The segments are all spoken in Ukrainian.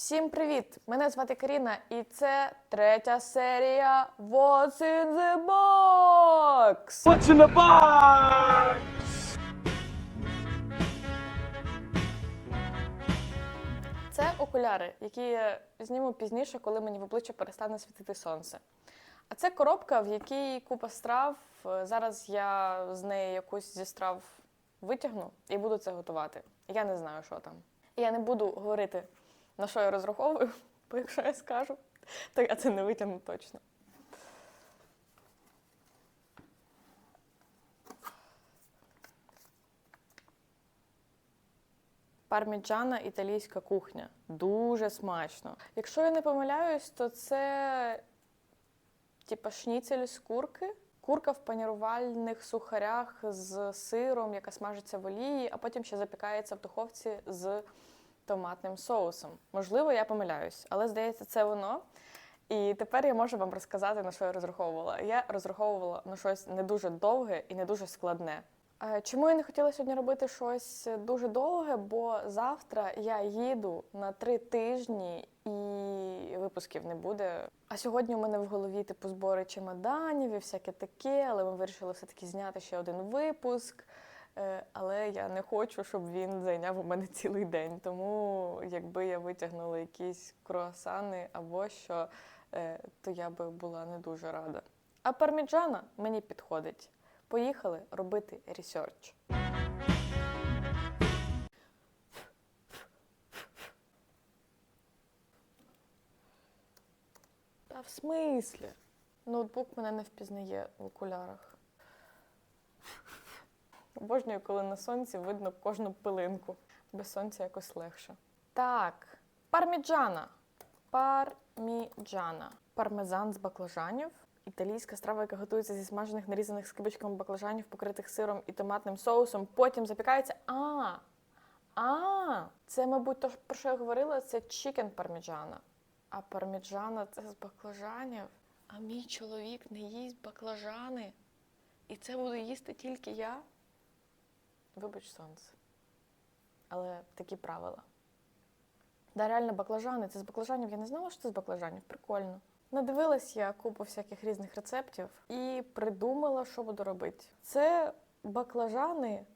Всім привіт! Мене звати Каріна, і це третя серія What's in the Box! What's in the box? Це окуляри, які я зніму пізніше, коли мені в обличчя перестане світити сонце. А це коробка, в якій купа страв. Зараз я з неї якусь зі страв витягну і буду це готувати. Я не знаю, що там. Я не буду говорити, на що я розраховую, бо якщо я скажу, то я це не витягну точно. Парміджана італійська кухня. Дуже смачно. Якщо я не помиляюсь, то це типа шніцель з курки. Курка в панірувальних сухарях з сиром, яка смажиться в олії, а потім ще запікається в духовці з томатним соусом. Можливо, я помиляюсь, але здається, це воно. І тепер я можу вам розказати, на що я розраховувала. Я розраховувала на щось не дуже довге і не дуже складне. Чому я не хотіла сьогодні робити щось дуже довге? Бо завтра я їду на три тижні і випусків не буде. А сьогодні у мене в голові типу збори чемоданів і всяке таке, але ми вирішили все-таки зняти ще один випуск. Е, Але я не хочу, щоб він зайняв у мене цілий день. Тому якби я витягнула якісь круасани або що, е, то я би була не дуже рада. А парміджана мені підходить. Поїхали робити ресерч. Та в смислі? Ноутбук мене не впізнає в окулярах. Обожнюю, коли на сонці видно кожну пилинку. Без сонця якось легше. Так, парміджана. Парміджана. Пармезан з баклажанів. Італійська страва, яка готується зі смажених нарізаних скибочками баклажанів, покритих сиром і томатним соусом. Потім запікається. А! А! Це, мабуть, то, про що я говорила, це чікен парміджана. А парміджана це з баклажанів. А мій чоловік не їсть баклажани. І це буду їсти тільки я. Вибач сонце. Але такі правила. Да, реально баклажани. Це з баклажанів. Я не знала, що це з баклажанів. Прикольно. Надивилась я купу всяких різних рецептів і придумала, що буду робити. Це баклажани,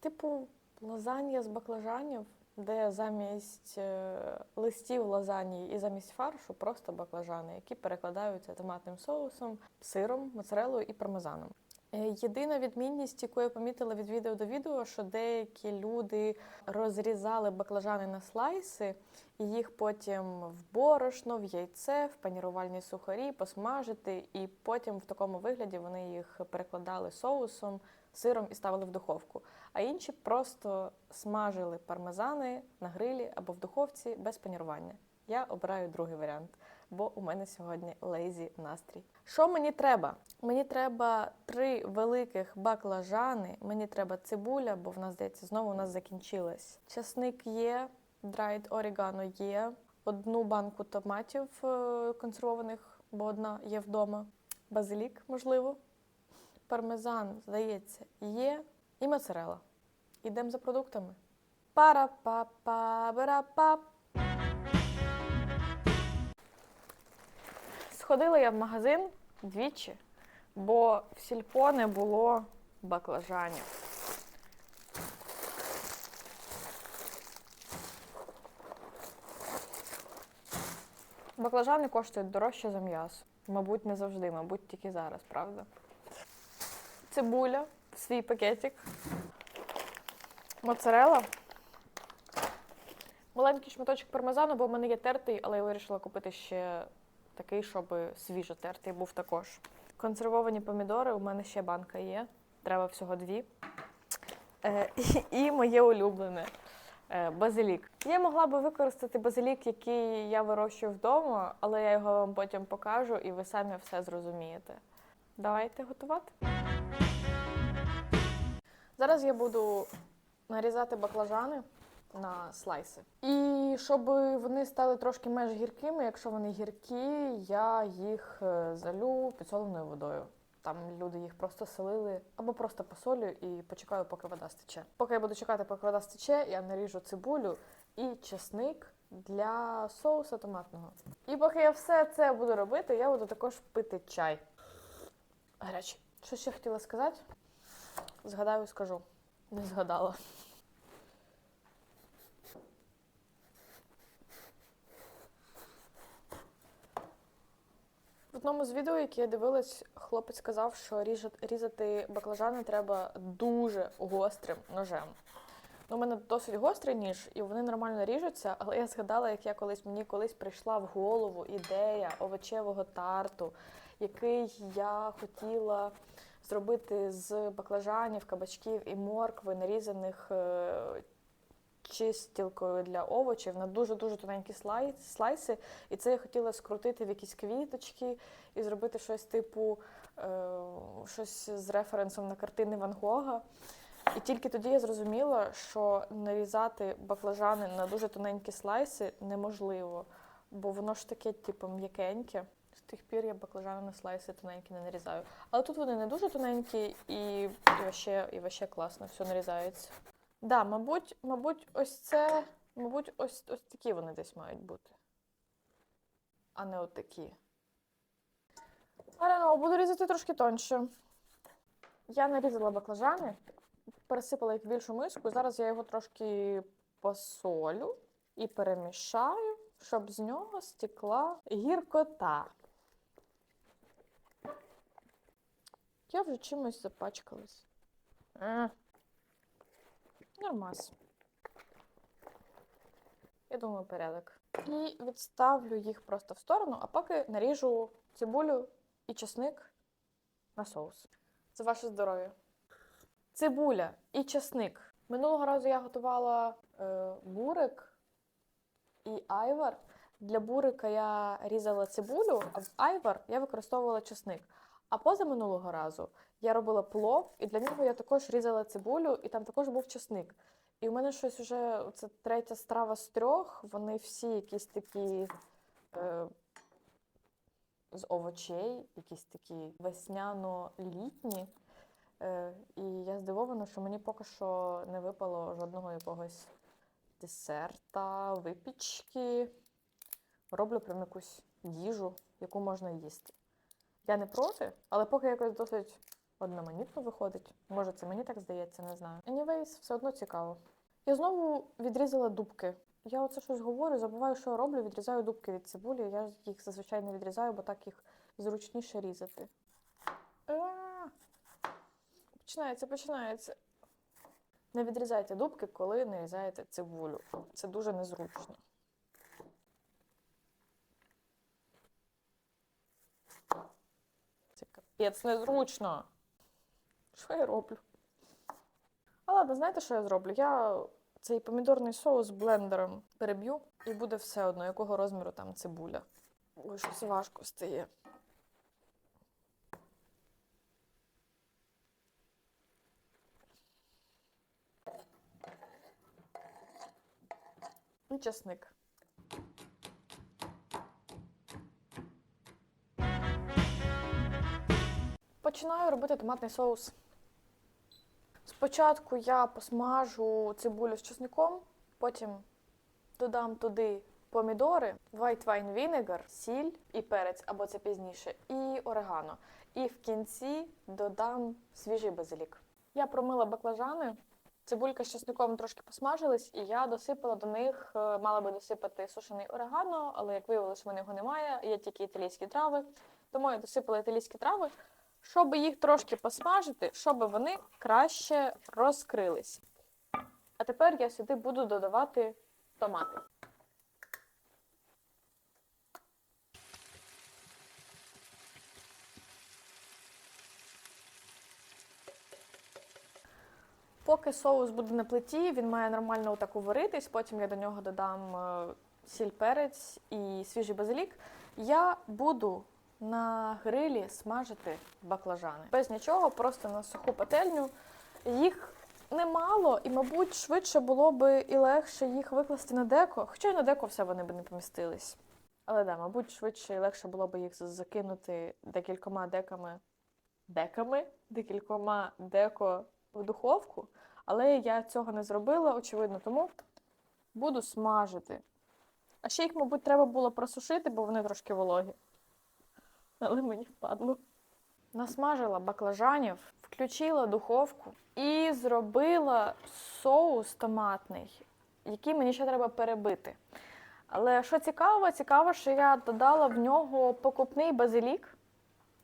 типу лазанья з баклажанів, де замість е, листів лазані і замість фаршу просто баклажани, які перекладаються томатним соусом, сиром, моцарелою і пармезаном. Е, Єдина відмінність, яку я помітила від відео до відео, що деякі люди розрізали баклажани на слайси і їх потім в борошно, в яйце, в панірувальні сухарі посмажити, і потім в такому вигляді вони їх перекладали соусом, сиром і ставили в духовку. А інші просто смажили пармезани на грилі або в духовці без панірування. Я обираю другий варіант, бо у мене сьогодні лейзі настрій. Що мені треба? Мені треба три великих баклажани, мені треба цибуля, бо в нас здається, знову у нас закінчилась. Часник є, драйд орігано є, одну банку томатів е, консервованих, бо одна є вдома. Базилік, можливо. Пармезан, здається, є. І моцарела. Ідемо за продуктами. Пара-па-па-бара-па. Сходила я в магазин двічі, бо в сільпо не було баклажанів. Баклажани коштують дорожче за м'ясо. Мабуть, не завжди, мабуть, тільки зараз, правда? Цибуля в свій пакетик. Моцарела. Маленький шматочок пармезану, бо в мене є тертий, але я вирішила купити ще такий, щоб свіжо тертий був також. Консервовані помідори, у мене ще банка є. Треба всього дві. Е, і, і моє улюблене е, базилік. Я могла би використати базилік, який я вирощую вдома, але я його вам потім покажу і ви самі все зрозумієте. Давайте готувати. Зараз я буду нарізати баклажани на слайси. І щоб вони стали трошки менш гіркими, якщо вони гіркі, я їх е, залю підсоленою водою. Там люди їх просто солили або просто посолю і почекаю, поки вода стече. Поки я буду чекати, поки вода стече, я наріжу цибулю і чесник для соуса томатного. І поки я все це буду робити, я буду також пити чай. Гарячий. Що ще хотіла сказати? Згадаю, скажу. Не згадала. Одному з відео, яке я дивилась, хлопець сказав, що різати баклажани треба дуже гострим ножем. Ну, у мене досить гострий ніж, і вони нормально ріжуться, але я згадала, як я колись мені колись прийшла в голову ідея овочевого тарту, який я хотіла зробити з баклажанів, кабачків і моркви, нарізаних е, чистілкою для овочів на дуже-дуже тоненькі слайси. І це я хотіла скрутити в якісь квіточки і зробити щось типу е, щось з референсом на картини Ван Гога. І тільки тоді я зрозуміла, що нарізати баклажани на дуже тоненькі слайси неможливо, бо воно ж таке, типу, м'якеньке. З тих пір я баклажани на слайси тоненькі не нарізаю. Але тут вони не дуже тоненькі і, і, вообще, і вообще класно, все нарізається. Да, мабуть, мабуть, ось це, мабуть, ось, ось такі вони десь мають бути. А не от такі. Але буду різати трошки тоньше. Я нарізала баклажани, пересипала їх в більшу миску. Зараз я його трошки посолю і перемішаю, щоб з нього стекла гіркота. Я вже чимось запачкалась. Нормас. Я думаю, порядок. І відставлю їх просто в сторону, а поки наріжу цибулю і чесник на соус. Це ваше здоров'я. Цибуля і чесник. Минулого разу я готувала е, бурик і айвар. Для бурика я різала цибулю, а в айвар я використовувала чесник. А позаминулого разу я робила плов, і для нього я також різала цибулю, і там також був чесник. І у мене щось вже це третя страва з трьох. Вони всі якісь такі е, з овочей, якісь такі весняно-літні. Е, і я здивована, що мені поки що не випало жодного якогось десерта, випічки. Роблю прям якусь їжу, яку можна їсти. Я не проти, але поки якось досить одноманітно виходить. Може, це мені так здається, не знаю. Anyways, все одно цікаво. Я знову відрізала дубки. Я оце щось говорю, забуваю, що я роблю, відрізаю дубки від цибулі. Я їх зазвичай не відрізаю, бо так їх зручніше різати. Починається, починається. Не відрізайте дубки, коли нарізаєте цибулю. Це дуже незручно. Це капець незручно. Що я роблю? А ладно, знаєте, що я зроблю? Я цей помідорний соус блендером переб'ю, і буде все одно, якого розміру там цибуля. Ой, щось важко стає. І часник. Починаю робити томатний соус. Спочатку я посмажу цибулю з чесником, потім додам туди помідори, white wine vinegar, сіль і перець, або це пізніше, і орегано. І в кінці додам свіжий базилік. Я промила баклажани, цибулька з чесником трошки посмажились, і я досипала до них, е, мала би досипати сушений орегано, але як виявилось, в мене його немає, є тільки італійські трави. Тому я досипала італійські трави, щоб їх трошки посмажити, щоб вони краще розкрились. А тепер я сюди буду додавати томати. Поки соус буде на плиті, він має нормально отак уваритись, потім я до нього додам е, сіль перець і свіжий базилік. Я буду на грилі смажити баклажани. Без нічого, просто на суху пательню. Їх немало, і, мабуть, швидше було би і легше їх викласти на деко. Хоча й на деко все вони б не помістились. Але да, мабуть, швидше і легше було б їх закинути декількома деками. Деками? Декількома деко в духовку. Але я цього не зробила, очевидно, тому буду смажити А ще їх, мабуть, треба було просушити, бо вони трошки вологі. Але мені впадло. Насмажила баклажанів, включила духовку і зробила соус томатний, який мені ще треба перебити. Але що цікаво, цікаво, що я додала в нього покупний базилік,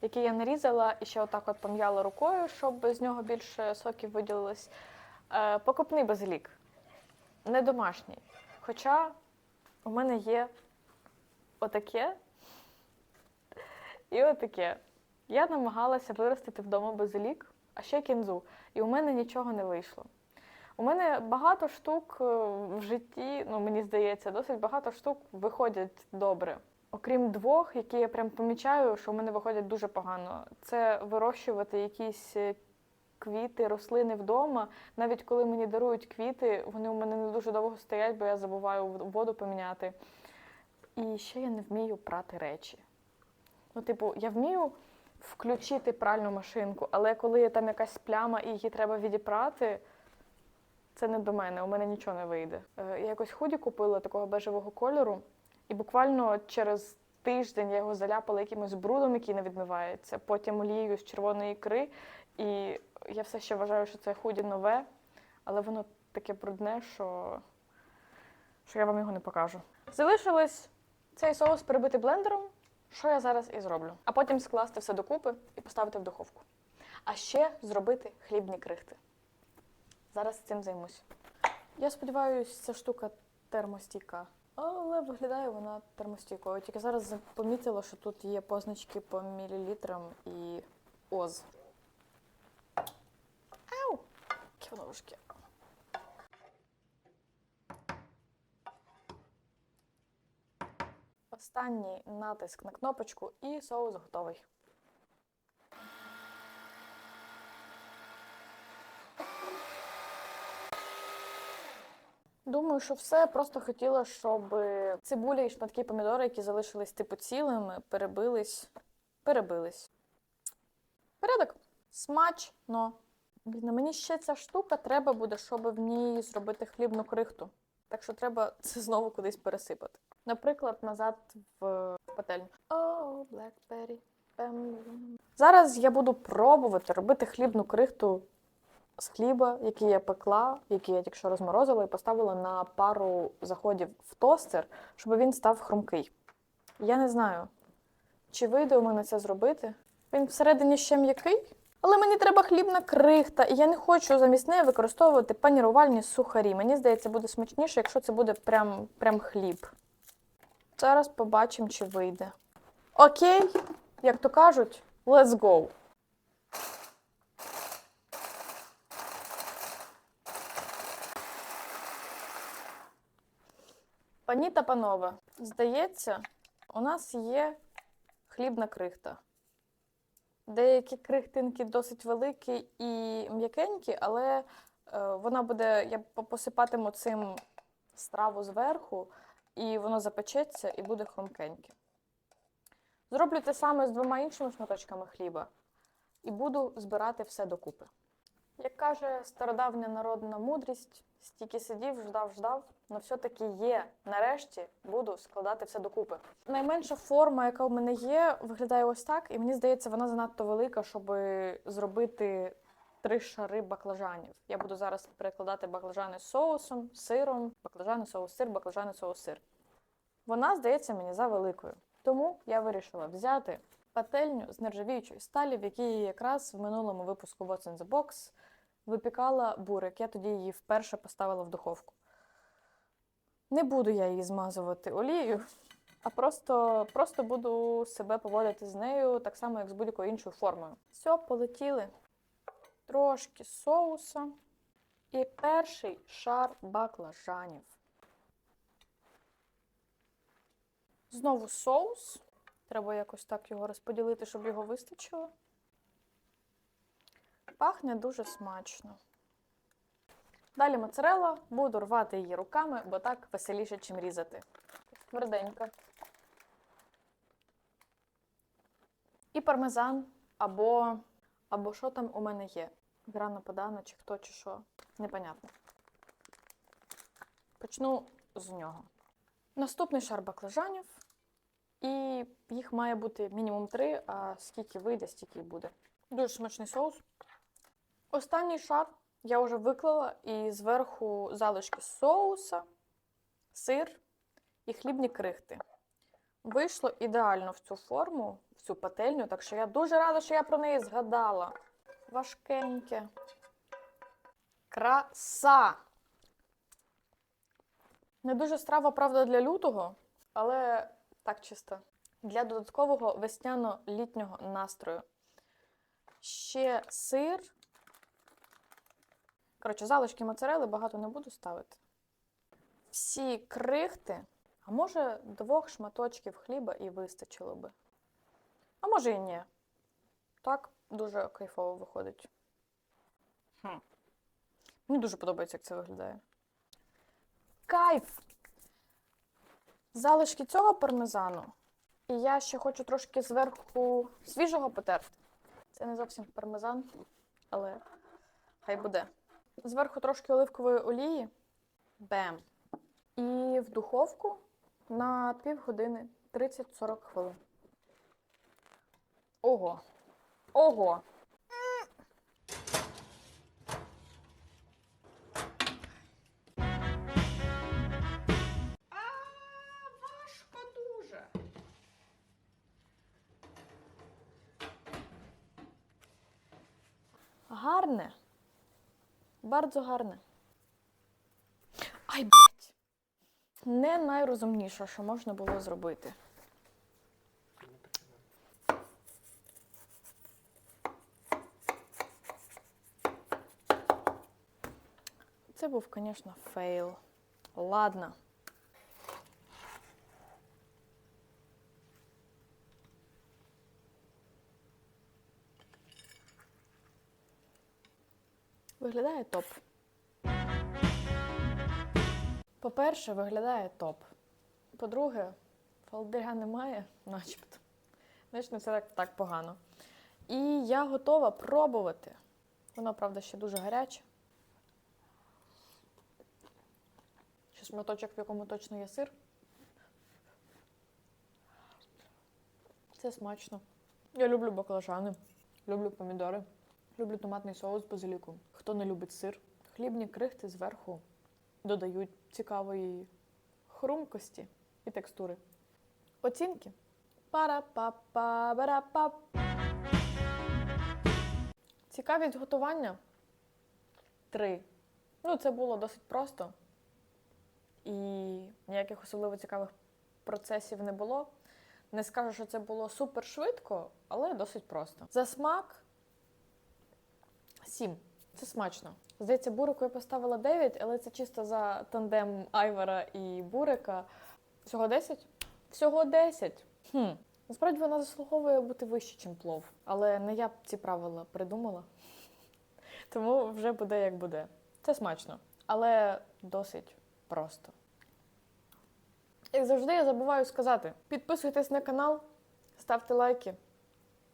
який я нарізала і ще отак от пом'яла рукою, щоб з нього більше соків виділилось. Е, покупний базилік, не домашній. Хоча у мене є отаке і отаке. Я намагалася виростити вдома базилік, а ще кінзу, і у мене нічого не вийшло. У мене багато штук е, в житті, ну мені здається, досить багато штук виходять добре. Окрім двох, які я прям помічаю, що у мене виходять дуже погано. Це вирощувати якісь е, квіти, рослини вдома. Навіть коли мені дарують квіти, вони у мене не дуже довго стоять, бо я забуваю воду поміняти. І ще я не вмію прати речі. Ну, типу, я вмію включити пральну машинку, але коли є там якась пляма і її треба відіпрати, це не до мене, у мене нічого не вийде. Е, Я якось худі купила такого бежевого кольору, і буквально через тиждень я його заляпала якимось брудом, який не відмивається, потім олією з червоної ікри. І я все ще вважаю, що це худі нове, але воно таке брудне, що, що я вам його не покажу. Залишилось цей соус перебити блендером, що я зараз і зроблю. А потім скласти все докупи і поставити в духовку. А ще зробити хлібні крихти. Зараз цим займусь. Я сподіваюся, ця штука термостійка. Але виглядає вона термостійкою. Тільки зараз помітила, що тут є позначки по мілілітрам і оз. Ау! Яке воно важке. Останній натиск на кнопочку і соус готовий. Думаю, що все. Просто хотіла, щоб цибуля і шматки помідори, які залишились типу цілими, перебились. Перебились. Порядок. Смачно. Блін, мені ще ця штука треба буде, щоб в ній зробити хлібну крихту. Так що треба це знову кудись пересипати. Наприклад, назад в пательню. О, Blackberry. Зараз я буду пробувати робити хлібну крихту з хліба, який я пекла, який я тільки що розморозила, і поставила на пару заходів в тостер, щоб він став хрумкий. Я не знаю, чи вийде у мене це зробити. Він всередині ще м'який, але мені треба хлібна крихта, і я не хочу замість неї використовувати панірувальні сухарі. Мені здається, буде смачніше, якщо це буде прям, прям хліб. Зараз побачимо, чи вийде. Окей, як то кажуть, let's go. Пані та панове, здається, у нас є хлібна крихта. Деякі крихтинки досить великі і м'якенькі, але е, вона буде, я посипатиму цим страву зверху, і воно запечеться і буде хрумкеньке. Зроблю те саме з двома іншими шматочками хліба і буду збирати все докупи. Як каже стародавня народна мудрість, стільки сидів, ждав, ждав, але все-таки є. Нарешті буду складати все докупи. Найменша форма, яка у мене є, виглядає ось так, і мені здається, вона занадто велика, щоб зробити три шари баклажанів. Я буду зараз перекладати баклажани з соусом, сиром, баклажани, соус, сир, баклажани, соус, сир. Вона здається мені за великою. Тому я вирішила взяти пательню з нержавіючої сталі, в якій я якраз в минулому випуску What's in the Box випікала бурик. Я тоді її вперше поставила в духовку. Не буду я її змазувати олією, а просто, просто буду себе поводити з нею так само, як з будь-якою іншою формою. Все, полетіли. Трошки соуса. І перший шар баклажанів. Знову соус. Треба якось так його розподілити, щоб його вистачило. Пахне дуже смачно. Далі моцарелла. Буду рвати її руками, бо так веселіше, чим різати. Тверденька. І пармезан, або, або що там у мене є. Грана подана, чи хто, чи що. Непонятно. Почну з нього. Наступний шар баклажанів. І їх має бути мінімум три, а скільки вийде, стільки буде. Дуже смачний соус. Останній шар я вже виклала і зверху залишки соуса, сир і хлібні крихти. Вийшло ідеально в цю форму, в цю пательню, так що я дуже рада, що я про неї згадала. Важкеньке. Краса! Не дуже страва, правда, для лютого, але так чисто. Для додаткового весняно-літнього настрою. Ще сир. Коротше, залишки моцарели багато не буду ставити. Всі крихти, а може двох шматочків хліба і вистачило би. А може і ні. Так дуже кайфово виходить. Хм. Мені дуже подобається, як це виглядає. Кайф! Залишки цього пармезану. І я ще хочу трошки зверху свіжого потерти. Це не зовсім пармезан, але хай буде. Зверху трошки оливкової олії. Бем. І в духовку на півгодини 30-40 хвилин. Ого. Ого. Гарне. Bardzo гарне. Ай, блядь. Не найрозумніше, що можна було зробити. Це був, звісно, фейл. Ладно. Виглядає топ. По-перше, виглядає топ. По-друге, фалдиря немає, начебто. Значить, не все так, так погано. І я готова пробувати. Воно, правда, ще дуже гаряче. Ще шматочок, в якому точно є сир. Це смачно. Я люблю баклажани, люблю помідори, люблю томатний соус з базиліком. Хто не любить сир, хлібні крихти зверху додають цікавої хрумкості і текстури. Оцінки. Пара-па-па, бара-пап. Цікавість готування. Три. Ну, це було досить просто. І ніяких особливо цікавих процесів не було. Не скажу, що це було супер швидко, але досить просто. За смак 7. Це смачно. Здається, бурику я поставила 9, але це чисто за тандем Айвара і Бурика. Всього 10? Всього 10. Хм. Насправді вона заслуговує бути вище, ніж плов. Але не я ці правила придумала. Тому вже буде як буде. Це смачно, але досить просто. Як завжди, я забуваю сказати: підписуйтесь на канал, ставте лайки,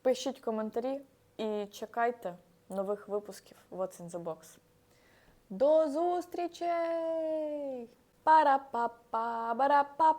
пишіть коментарі і чекайте нових випусків What's in the Box. До зустрічей! Пара-па-па, бара-пап!